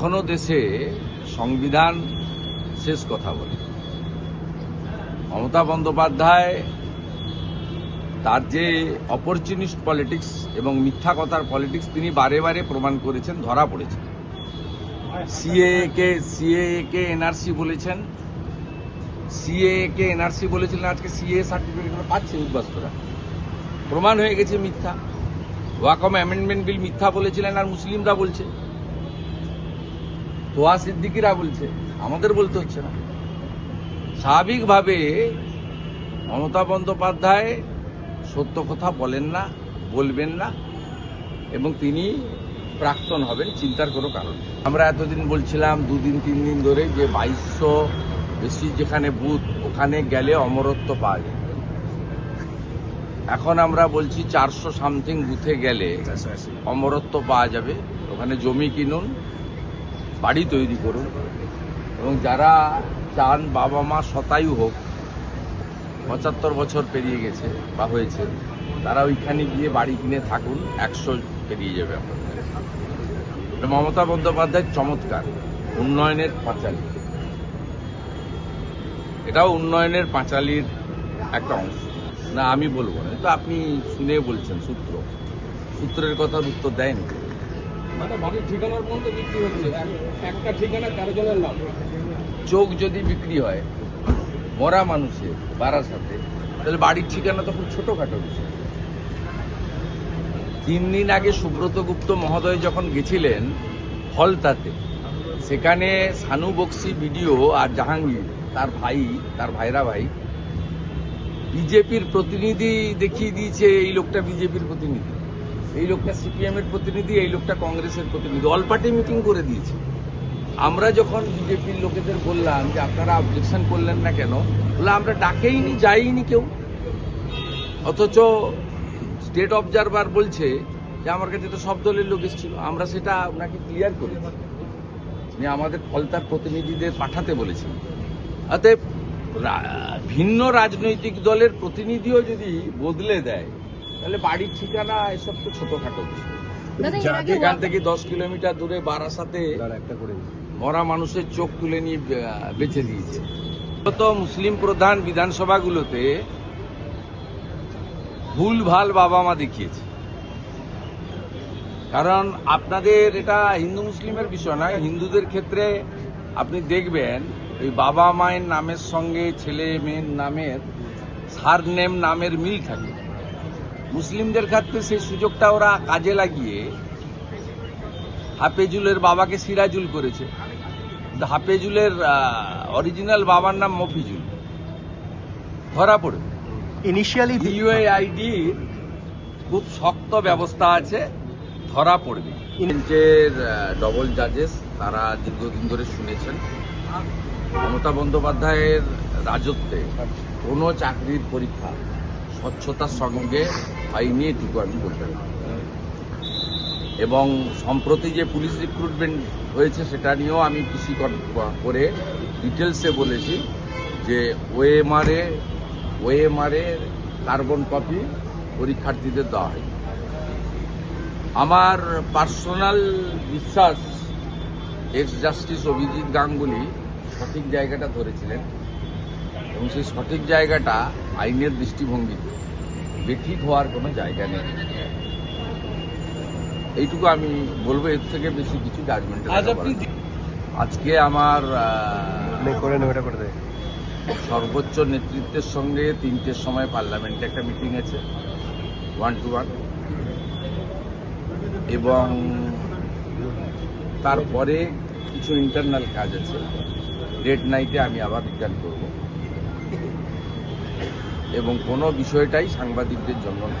এখনও দেশে সংবিধান শেষ কথা বলে। মমতা বন্দ্যোপাধ্যায় তার যে অপরচুনিস্ট পলিটিক্স এবং মিথ্যা কথার পলিটিক্স তিনি বারে বারে প্রমাণ করেছেন, ধরা পড়েছেন। সিএ কে এনআরসি বলেছেন। সিএ এনআরসি বলেছিলেন, আজকে সিএ সার্টিফিকেট পাচ্ছে উদ্বাস্তুরা। প্রমাণ হয়ে গেছে মিথ্যা। ওয়াকম অ্যামেন্ডমেন্ট বিল মিথ্যা বলেছিলেন আর মুসলিমরা বলছে। তোয়া সিদ্দিকিরা বলছে আমাদের বলতে হচ্ছে না। স্বাভাবিকভাবে মমতা বন্দ্যোপাধ্যায় সত্য কথা বলেন না বলবেন না এবং তিনি প্রাক্তন হবেন চিন্তার কোনো কারণ আমরা এতদিন বলছিলাম দুদিন তিন দিন ধরে যে বাইশশো বেশি যেখানে বুথ ওখানে গেলে অমরত্ব পাওয়া যায় এখন আমরা বলছি চারশো সামথিং বুথে গেলে অমরত্ব পাওয়া যাবে ওখানে জমি কিনুন বাড়ি তৈরি করুন এবং যারা চান বাবা মা শতায়ু হোক, পঁচাত্তর বছর পেরিয়ে গেছে বা হয়েছে, তারা ওইখানে গিয়ে বাড়ি কিনে থাকুন, একশো পেরিয়ে যাবে আপনাদের। মমতা বন্দ্যোপাধ্যায়ের চমৎকার, উন্নয়নের পাঁচালী। এটাও উন্নয়নের পাঁচালীর একটা অংশ। না, আমি বলব না তো আপনি শুনে বলছেন সূত্র। সূত্রের কথার উত্তর দেয়নি। মানে বাড়ির ঠিকানার পর্যন্ত একটা ঠিকানা চোখ যদি বিক্রি হয়, মরা মানুষের বাড়ার সাথে, তাহলে বাড়ির ঠিকানা তো খুব ছোটোখাটো বিষয়। তিন দিন আগে সুব্রত গুপ্ত মহোদয় যখন গেছিলেন হলতাতে, সেখানে সানু বক্সি বিডিও আর জাহাঙ্গীর, তার ভাই, তার ভাইরা ভাই, বিজেপির প্রতিনিধি দেখিয়ে দিয়েছে এই লোকটা বিজেপির প্রতিনিধি। এই লোকটা সিপিএম এর প্রতিনিধি, এই লোকটা কংগ্রেসের প্রতিনিধি। অল পার্টি মিটিং করে দিয়েছে। আমরা যখন বিজেপির লোকেদের বললাম যে আপনারা অবজেকশন করলেন না কেন বলে আমরা ডাকেইনি, যাইনি কেউ। অথচ স্টেট অবজারভার বলছে যে, আমার কাছে তো সব দলের লোক এসেছিল। আমরা সেটা ওনাকে ক্লিয়ার করি উনি আমাদের ফলতার প্রতিনিধিদের পাঠাতে বলেছেন। অতএব ভিন্ন রাজনৈতিক দলের প্রতিনিধিও যদি বদলে দেয় তাহলে বাড়ির ঠিকানা এসব তো ছোটখাটো এখান থেকে দশ কিলোমিটার দূরে বারাসাতে একটা করে মরা মানুষের চোখ তুলে নিয়ে বেঁচে দিয়েছে। তো মুসলিম প্রধান বিধানসভাগুলোতে ভুল ভালো বাবা মা দেখিয়েছে। কারণ আপনাদের এটা হিন্দু মুসলিমের বিষয় নয় হিন্দুদের ক্ষেত্রে আপনি দেখবেন ওই বাবা মায়ের নামের সঙ্গে ছেলে মেয়ের নামের সার নেম নামের মিল থাকে। মুসলিমদের ক্ষেত্রে সেই সুযোগটা ওরা কাজে লাগিয়ে হাফেজুলের বাবাকে সিরাজুল করেছে। হাফেজুলের অরিজিনাল বাবার নাম মফিজুল। ধরা পড়বে ইনিশিয়ালি ইউএআইডির খুব শক্ত ব্যবস্থা আছে ধরা পড়বে। বেঞ্চের ডবল জাজেস তারা দীর্ঘদিন ধরে শুনেছেন। মমতা বন্দ্যোপাধ্যায়ের রাজত্বে কোনো চাকরির পরীক্ষা স্বচ্ছতার সঙ্গে হয়নি এটুকু আমি বলতে এবং সম্প্রতি যে পুলিশ রিক্রুটমেন্ট হয়েছে সেটা নিয়েও আমি পিসি করে ডিটেলসে বলেছি যে ওএমআরএ ওএমআরএ কার্বন কপি পরীক্ষার্থীদের দেওয়া হয়। আমার পার্সোনাল বিশ্বাস এক্স জাস্টিস অভিজিৎ গাঙ্গুলি সঠিক জায়গাটা ধরেছিলেন। এবং সেই সঠিক জায়গাটা আইনের দৃষ্টিভঙ্গিতে বেঠিক হওয়ার কোনো জায়গা নেই। এইটুকু আমি বলব এর থেকে বেশি কিছু জাজমেন্ট আজকে আমার করে নেবে করে দেয়। সর্বোচ্চ নেতৃত্বের সঙ্গে তিনটের সময় পার্লামেন্টে একটা মিটিং আছে ওয়ান টু ওয়ান এবং তারপরে কিছু ইন্টারনাল কাজ আছে। ডেট নাইটে আমি আবার রিটার্ন করব। এবং কোনো বিষয়টাই সাংবাদিকদের জন্য না।